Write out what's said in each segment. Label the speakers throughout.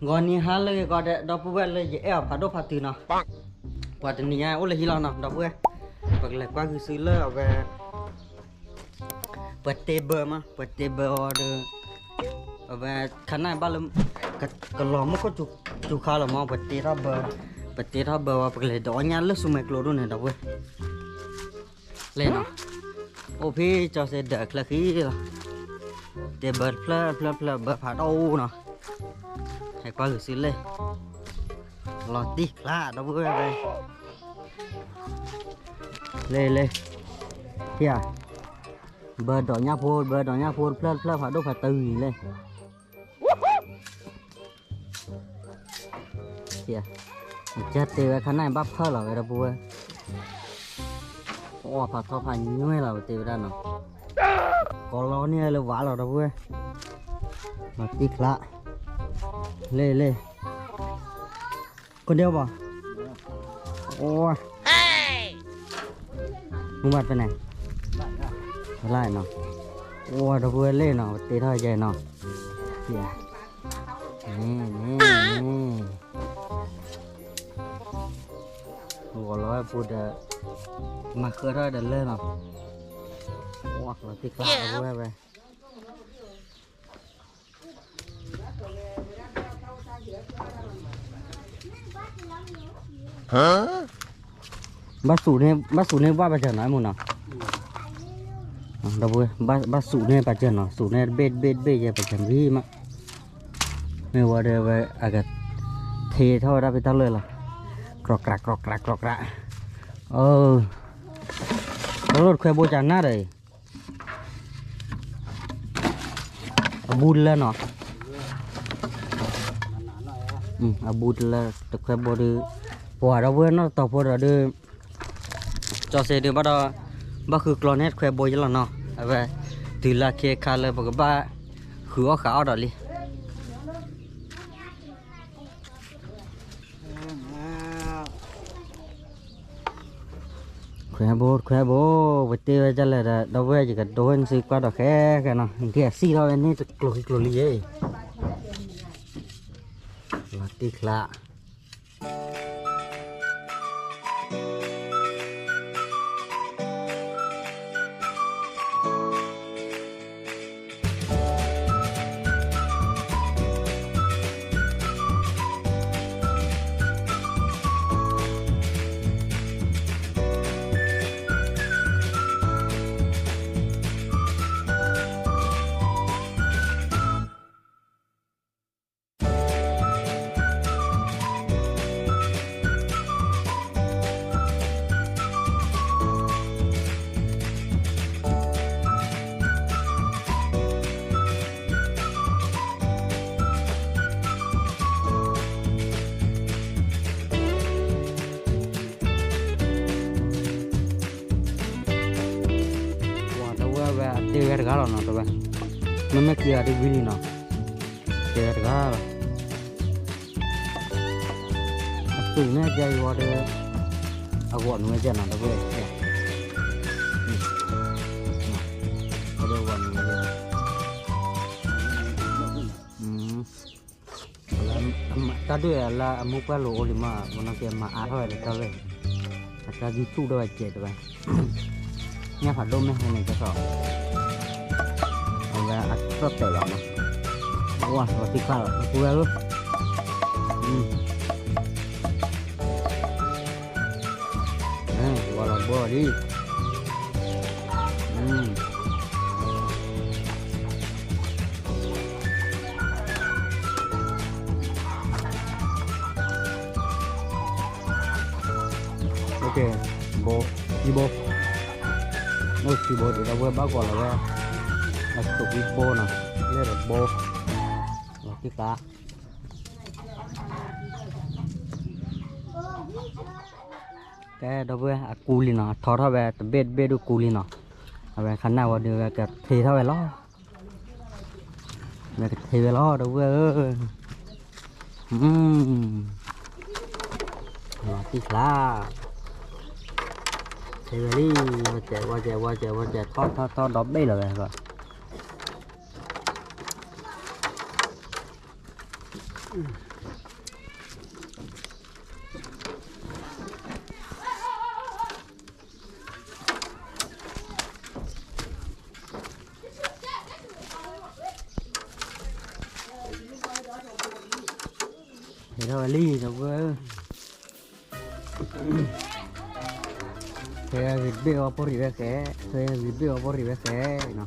Speaker 1: gọi ni há lê gọi để đọc bùa lê dễ ở phá đốt phá từ nào quả tình nha ô lê hi lo nào đọc bùa vật lệ qua cứ xứ lê ở về vật tê bờ mà vật tê bờ ở đây ở về khán này ba lâm cái cái lò mới có chục chục khá là mong vật tê ra bờ vật tê ra bờ và vật lệ đó nha lướt xuống mệt lô luôn này đọc bùa lên nào ô phi cho xe đợt là khí rồi tê bờ phơ phơ phơ bờ phá đâu nào ให้ qua thử xin lên lọt đi lạ nó vui đây lê lê kìa bờ đỏ nhá phô bờ đỏ nhá phô plơ plơ phải đâu phải từ lên kìa chết thì cái này bắp hơi là cái đó vui ô phải thọ phải nhuê là tiêu ra nó có lo nè là vả là đó vui mà tiếc lạ เล่เล่คนเดียวบ่โอ้ยมึงัดไปไหนไล่เนาะโอ้ยเราเพื่อเล่เนาะตีท่าใ่เนาะเดียนี่นี่นี่หัวร้อยพูดเด้อมาเคือด้เดินเล่เนาะอักเราตีกล้าด้วยไปฮะบาสูเนี่ยบาสูเนี่ยว่าไปจากไหนมูนอนะเราไปบาบาสูเนี่ยไปจากเนาะสูเนี่ยเบ็ดเบ็ดเบ็ดยะไปจากที่มั้งไม่ว่าเดี๋ยวไปอากาศเทเท่าไรไปทั้งเลยล่ะกรอกกระกรอกกระกรอกกระเออรถเคยบูจานหน้าเลยบูดแล้วเนาะอืมบูดแล้วตะเคยบูดปวดเอาเวนต่อปวดเอาดื้อจอเซดื้อบ้าบัาคือกลอนเนตแควบอยแล้วเนาะเอาไปถือลาเคคาเลยบอกบ้าหัวขาวดอลีแควบอดแควบอดไปเตะไปจัลเลยเด้อเวจิกัดโดนซื้อกว่าดอกแค่แค่เนาะเดี๋ยวซีเราเนี่ยจะกลุ่กลุ่ยเลยลาตีคลากาลนะตัวเองนม่เคลียร์ได้วิ่งนะเคลียรกาลตุ้งเนี่ยใจวัดเอากวนไม่เจนะตัวเองตาด้วยละมุกไปโลลิมาวันนั้นแกมาอารเท่าไรเลยตาจิตู้ด้วยเจ็ดไปเนี่ยผัดลมไม่ให้ไหนระสอบがあったったようわわてからこうやるうんうんわらぼりうんโอเคโบอีโบโอ้ยโบเดี๋ยวเราเวิร์บ้าก่อนแล้ว là tục đi bô nè đây là bô là cái cá cái đó với à cùi nè thọ thọ về bê bê được cùi nè về khả năng vào được cái thì thọ về lo về cái thì về lo đâu với ừm là cái cá, thì về đi qua chạy qua chạy qua chạy qua chạy thoát thoát thoát đó bê là về rồi Qué thôi Se rồi desvío, por video qué! se en el video por que ¿no?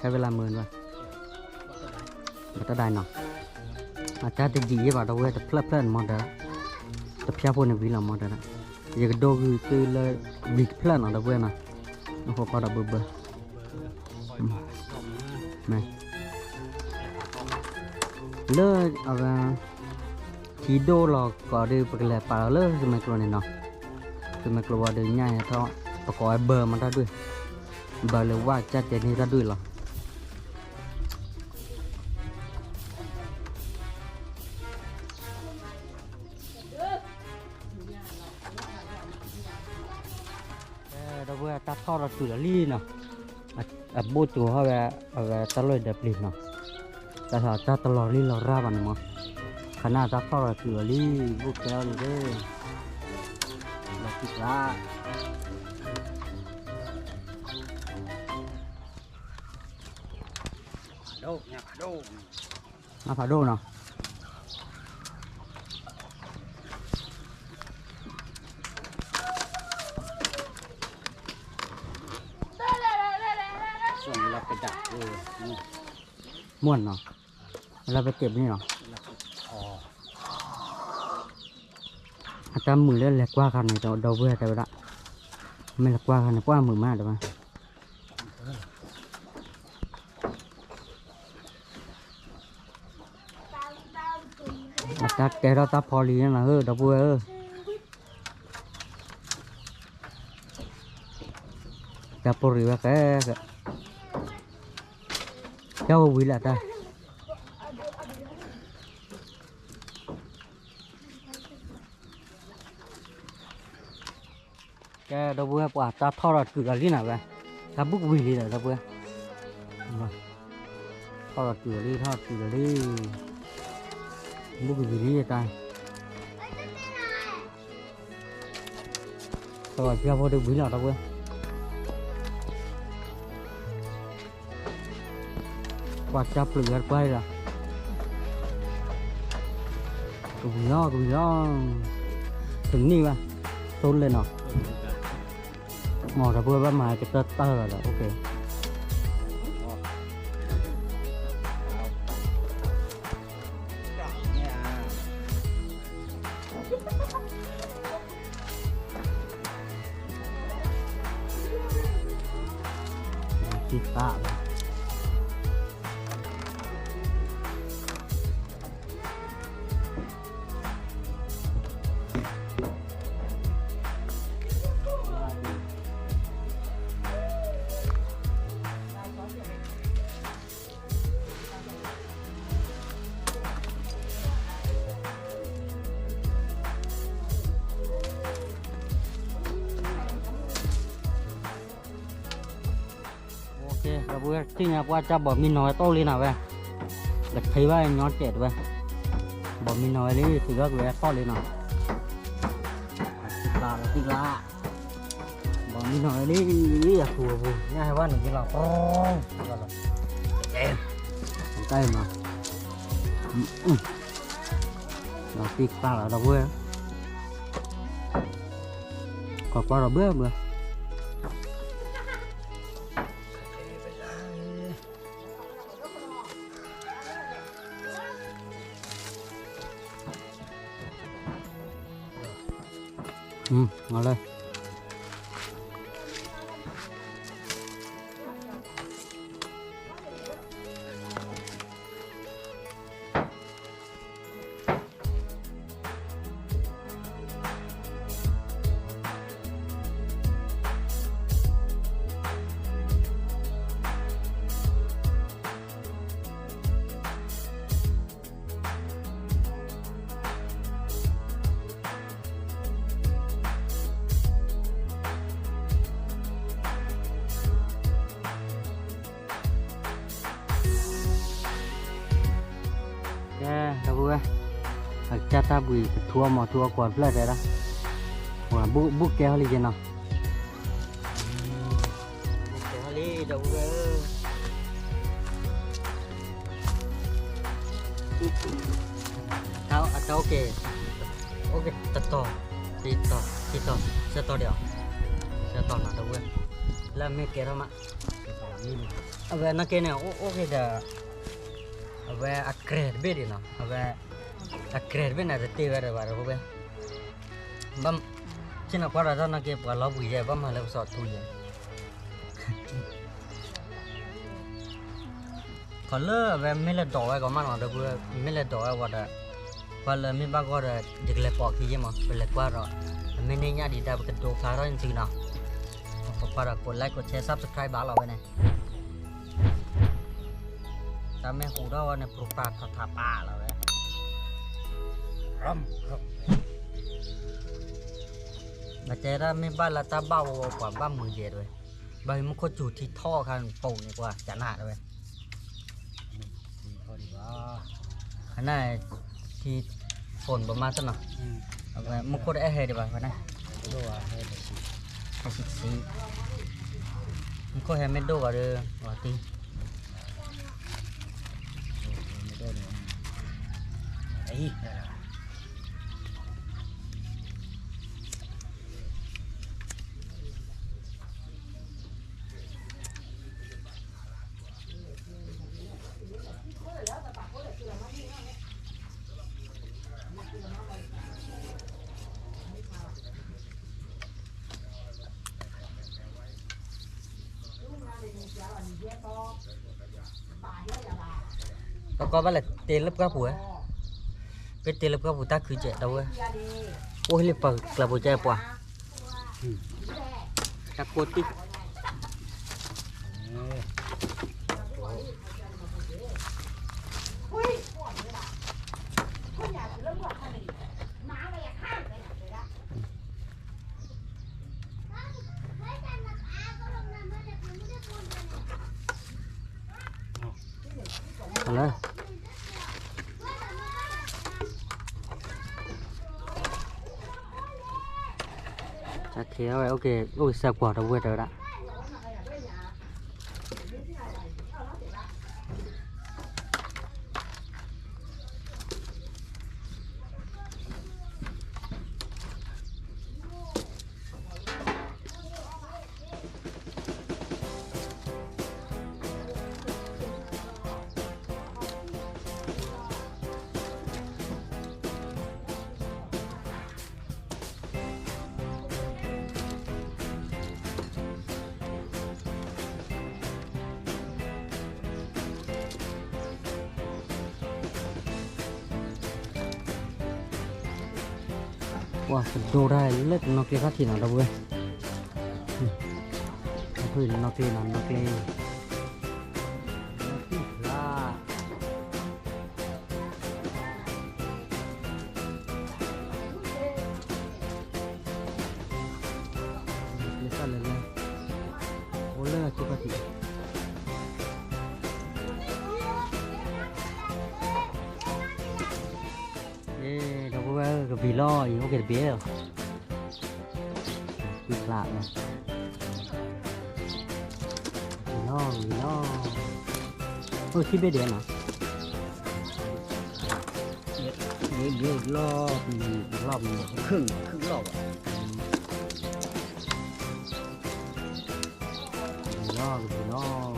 Speaker 1: ใช้เวลาเมินว่าบัตรได้หนออาจารย์จะจีบอ่าเราเว้ยแต่เพลิดเพลินมอดเด้อแต่พี่พูดในวิลามอดเด้ออยากดูคือคือเลยบิ๊กเพลินอ่ะเราเว้ยนะนอ้อหพอเรบเบอ่์เบื่อไมเลยเอาทีโดหลอกก็ดูปกลิป่าเลือสม่กลัวเนี่ยเนาะไม่กลัวเดินง่ายเท่าประกอบเบอร์มันได้ด้วยเบอร์เลยว่าจะเจนี่ได้ด้วยหรอเวตาทอดตุลลีเนาะบูตัวเขาแบแวตลอดเดบลิเนาะแต่ถ้าตลอดลีเราราบันมั้งขนาดตาทอดตุลลีบูแก้วนี่เด้อเราติดละมาผาดูเนาะม่วนเนาะเราไปเก็บนี่เนาะอาจารย์มือเล่นแหลกว่าคันนี้เเดาเบื่อแต่ละไม่แหลกว่าคันนีกว่ามือมากเดี๋ยวมาอาจาแกเราตาพอลีนั่นนะเออยดาเบื่อเออกับพอรีว่าแก Yo quý là ta. Cái đâu vừa quả ta thao là cửa đi nào vậy. Ta bốc vị đi là đâu vừa. thao là cửa đi, thao cửa đi. Bốc vị đi ta. Rồi, kia vô được quý là đâu vừa. Cuaca pelear cuadra. Cùng nó, cùng nó. Từng ni mà. Tôn lên nó. Mỏ ra vừa ba mài cái tơ tơ là ok. เวอที่นี่ว่าจะบอกมีน้อยโตเลยนะเว้ยแบบที่ว่าย้อนเจ็ดเว้ยบอกมีน้อยนี่ถือว่าเวอร์โตเลยนะติดลาติดลาบอกมีน้อยนี่อยากตัวบุง่ายว่าหนึ่งกิโลโอ้ยเอ็มใกล้มาเราติดลาแล้วเราเว้ยขอบปลาเราเบื่อเบื่อ嗯，好嘞。ta bùi thua mà thua còn phải đấy đó mà bu bu kéo đi chứ nào kéo đi đâu cơ tao à tao ok ok tao to thì to thì to sẽ to được sẽ to là đâu cơ là mấy cái đó mà về nó cái này ok giờ về akre bê đi nào về อะเครดบินอะไรตีกันเลยว่ารู้ไหบัมชินอะไรตอนนั้เก็บกลับไปเลยบัมฮัลโหสอดทุยเขาเลือแบบไม่เลือดอกไว้ก็มันอ่ะเด็กไม่เลือกอกไว้ว่าเพราะเราม่บ้าก็เราเด็กเล็กปอกที่ยังมั้งเป็นเล็กกว่าเราไม่เนี่ยดีแต่ก็ตัวฟาเราจริงๆนะขอบคกดไลค์กดแชร์ซับสไครบ้าเราไปนะแต่ไม่หูด้วว่านี่ปลุปลาสถาป่าเราเลยมาเจอได้ไม่บ้านละตาเบ้ากว่าบ้านมือเดียดเลยบางมันก็จุดที่ท่อคันปูนี่กว่าจะหนาเลยขนาดที่ฝนประมาณตั้งหน่อยมันก็ได้เฮดีกว่าขนาดูว่าเฮดีสิบสี่มันก็เฮไม่ดูว่าเดิมว่าตีไอ้ có bắt là tiền lớp các bùa cái tiền lớp các bùa ta cứ chạy đâu ấy ôi lớp bằng là bùa chạy quả các cô tích ok ok sa quả đồng quên rồi đã ว้าดูได้เล็กนกเกข้าที่นั่นเราเว้ยพื้นนกเกนั่นนกเกยบี้ยปีกละนะน้องน้องเฮ้ยที่เบี้ยเดียนะเบี้รอบนี้รอบนี้ครึ่งครึ่งรอบรอบรอบ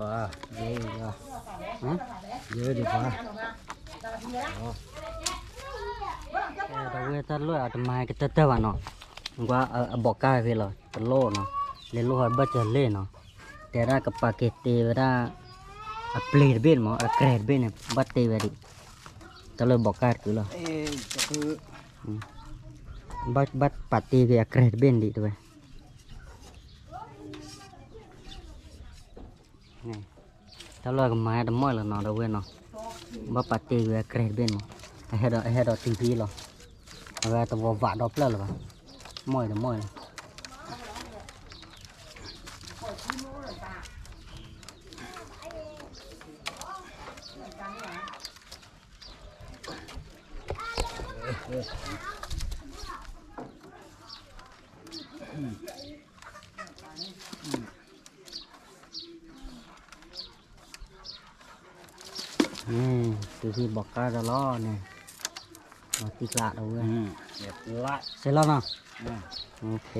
Speaker 1: ว้าเยอะดีกว่าเยอะดีกว่าเราเวทลุยอาตมาก็เตะวันเนาะว่าบอกกาเลยตลอเนาะเลลูลัดบัจเล่นเนาะแต่ละกับปากเกตเตระอัปเลดเบนมั้งอัปเกรดเบนเนี่ยบัตเตวริตลอดบอกกาคือเหรอบัตบัตปัตเกับอัปเกรดเบนดีด้วยนี่ถ้าลอยกับไม้ดำม้อยล้วนอนดาวเวนเนาะบ่ปฏิเวเกรดเบนมั้งเฮ็ดอเฮ็ดอตีพีหรอเวตัววัดดอกเปล่าหวะม้อยดำม้อยเลยนี่คือคือบอกกาจะล่อเนี่ยมาติกละเอาเวยเรียบร้อยเสร็จแล้วเนาะโอเค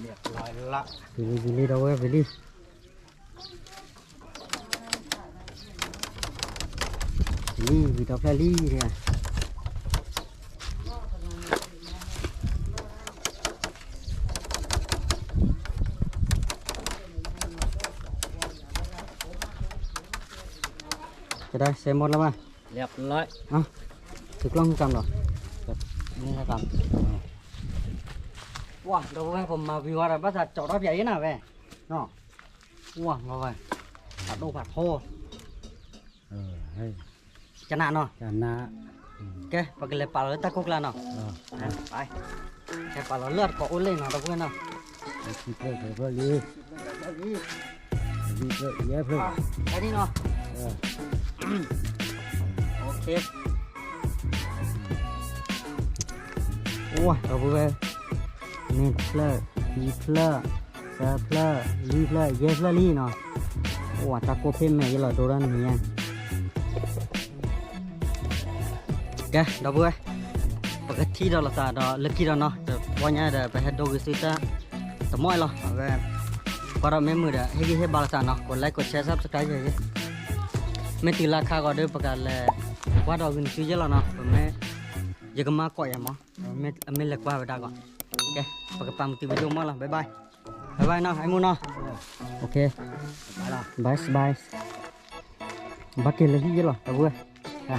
Speaker 1: เรียบร้อยละบิลี่บิลี่เอาเวยไปดิลี่วิดอกแคลี่เนี่ยได้เซมหมดแล้วป่ะเรียบร้อยเอาถือกล้องจำหรอนี่นะำว้าเดี๋ยวผมมาวิวอะไรบ้าษาจอดรับใหญ่นะแม่เนาะว้าเงาไปตัดโอผัดโพเออให้ชนาเนาะชนะโอเคปกเลยปลาเลือดตะกุกแล้วเนาะไปแค่ปลาเเลือดก็อุ่นเลยเนาะตะกุกเนาะเพื่อนเพื่อนลีดีเพื่อนเยอะเพื่อนอันนี้เนาะโอเคโอ้ยเอาไปเลยเน็ตเพลอยีเพลอเซอร์เพลอลีเพลอเยสเลอรี่เนาะโอ้ตะโกเพมแม่ยี่หล่อดูด้านนี้อ่ะแกดอกบัวปกติดอกละตาดอกเล็กกี่ดอกเนาะแต่วันนี้เดี๋ยวไปเฮ็ดดอกกิสิตาตะม้อยหรอเอาไป para member ya, hegi he balasa na, ko like ko share subscribe ya mấy tí là khá gọi đây bà là qua đó gần suy chứ là nó mấy giờ cái má cọ em mà mấy mấy lật qua với đã gọi ok bà cái pam tí video mà là bye bye bye bye nào anh muốn nào ok bye bye bye bà kia là gì vậy là bà vui à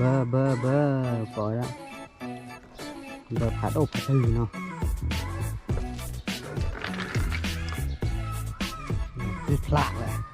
Speaker 1: bơ bơ bơ gọi đó bơ phát ốp phát gì nào It's flat there.